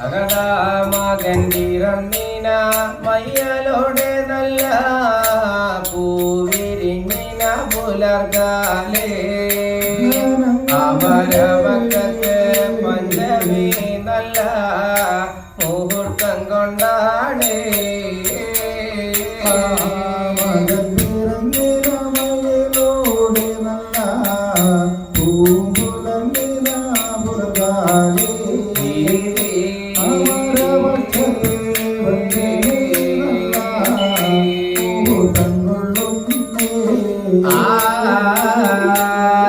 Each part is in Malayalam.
തകടാ മകൻ മയ്യലോടെ നല്ല പൂവിരിഞ്ഞിന പുലർകാലേ. അമരം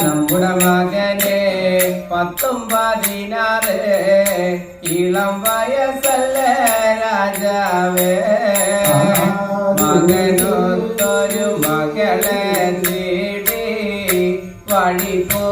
நம்முடமகனே பத்தும் பதினாறு இளம் வயசல்ல ராஜாவே மகனொத்தொரு மகளே தேடி வழி போ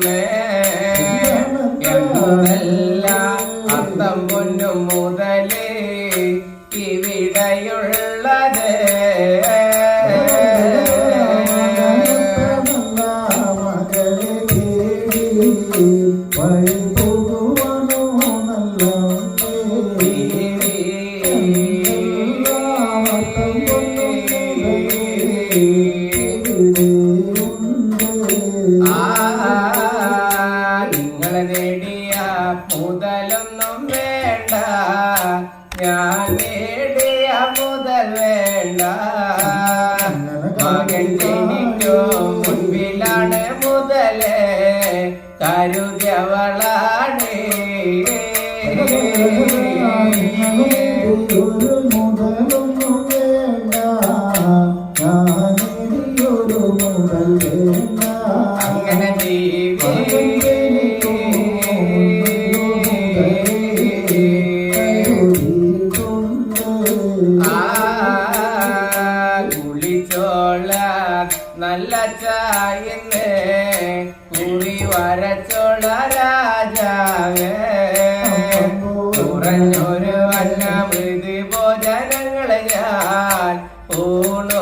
മുന്നേ എന്തുമല്ല അത്തം പൊന്നു മുതലേ ഇവിടെയുള്ളത് ఎవళాడే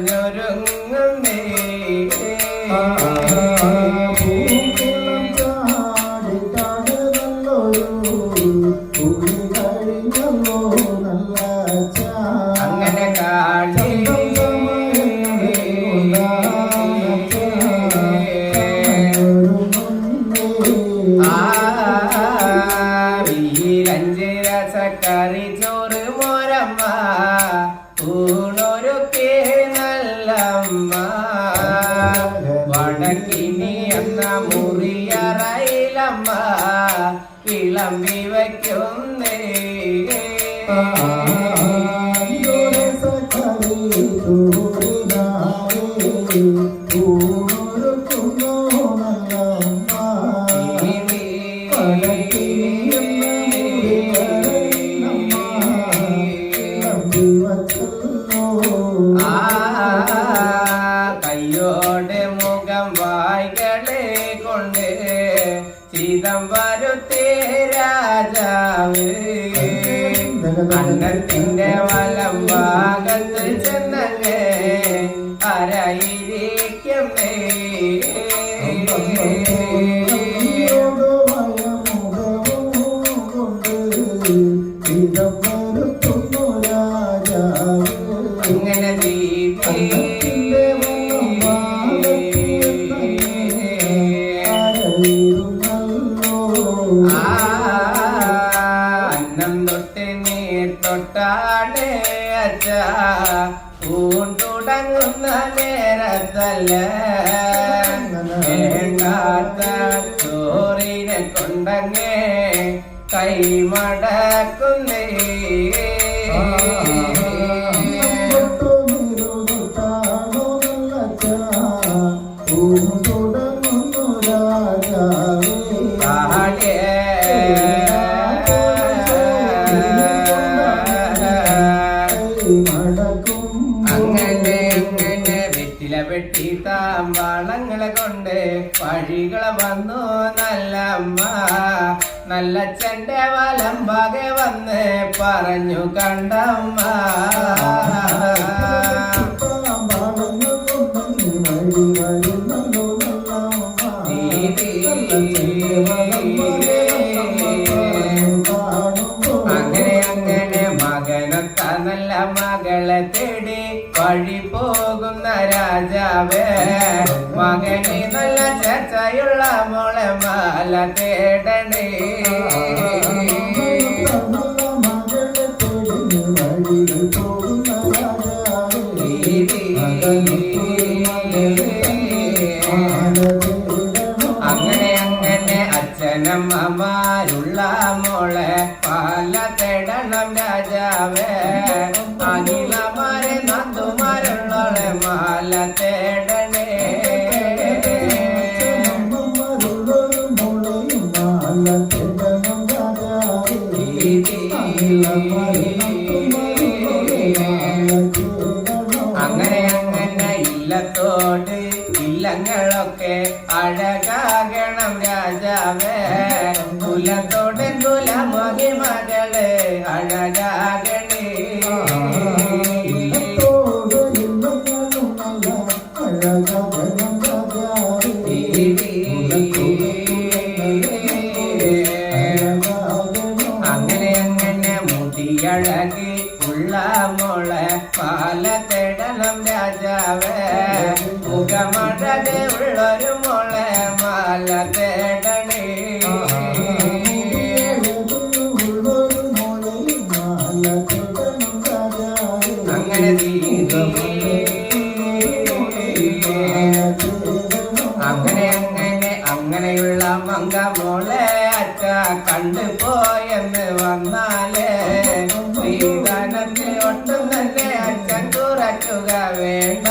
ഞാനൊരുങ്ങുന്നേ വന്നേ അന്നം തൊട്ട് നീർ തൊട്ടാടേ അച്ഛ. പൂണ്ടുടങ്ങുന്ന നേരത്തല്ല വേണ്ടാത്ത ചോറിനെ കൊണ്ടങ്ങേ കൈമടക്കുന്നേ. വെട്ടി താമ്പാളങ്ങളെ കൊണ്ട് വഴികളെ വന്നു നല്ല അമ്മ നല്ല ചെന്റെ വലമ്പാകെ വന്ന് പറഞ്ഞു കണ്ടമ്മ. അങ്ങനെ മകന് നല്ല ചേച്ചയുള്ള മോളെ മാല തേടണേ. ഇല്ലത്തോട് ഇല്ലങ്ങളൊക്കെ അഴകാകണം രാജാവേ. കുലത്തോടെ കുലമൊഴി മകൾ അഴകാകണേ. അങ്ങനെ അങ്ങനെ മുടിയഴകി ഉള്ള മോളെ പാല മാല തേടണേ അങ്ങനെ അങ്ങനെ അങ്ങനെ അങ്ങനെയുള്ള മങ്ക മോളെ അച്ഛ കണ്ടുപോയെന്ന് വന്നാലേ ശ്രീധനത്തിൽ ഒട്ടും തന്നെ അച്ഛൻ കുറയ്ക്കുക വേണ്ട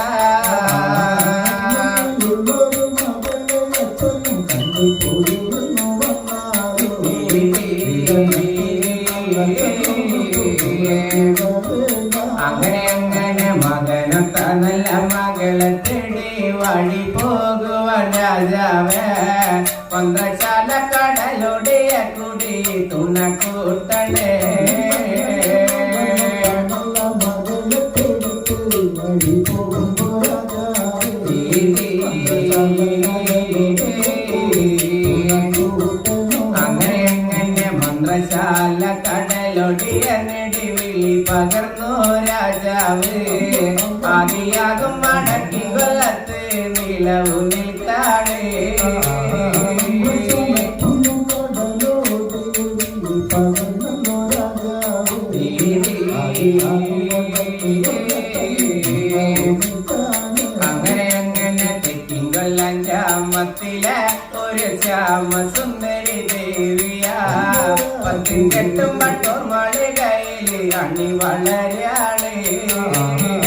രാജാവേ പന്തശാല കടലൊടിയ കുടി തുണ കൂട്ടണേ മന്ത്രശാല കടലൊടിയ നെടിവിളി പകർന്നു രാജാവ്. ആദിയാകും മടക്കി കൊല്ലത്ത് നിലവു നിൽക്കാണേ അങ്ങനെ അങ്ങനെ തെറ്റിങ്കൊല്ലം ഗ്രാമത്തിലെ ഒരു ശ്യാമ സുന്ദരി ദേവിയാ. പത്തും കെട്ടും പട്ടും മളികയിൽ അണി വളരാണ് അങ്ങനെ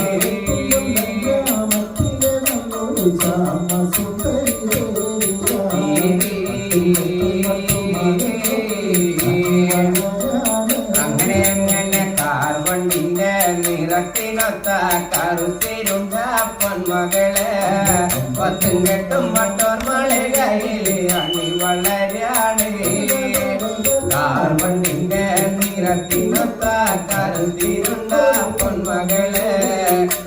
പത്തും കെട്ടും പട്ടോർ മളികയിൽ അണി വളരാണ്. കാർവണ്ടിന്റെ നിറത്തിനൊത്ത കരുതിരുണ്ട പൊന്മകളെ.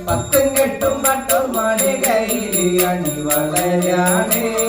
പത്തും കെട്ടും പട്ടും മളികയിൽ അണി വളരാണ്.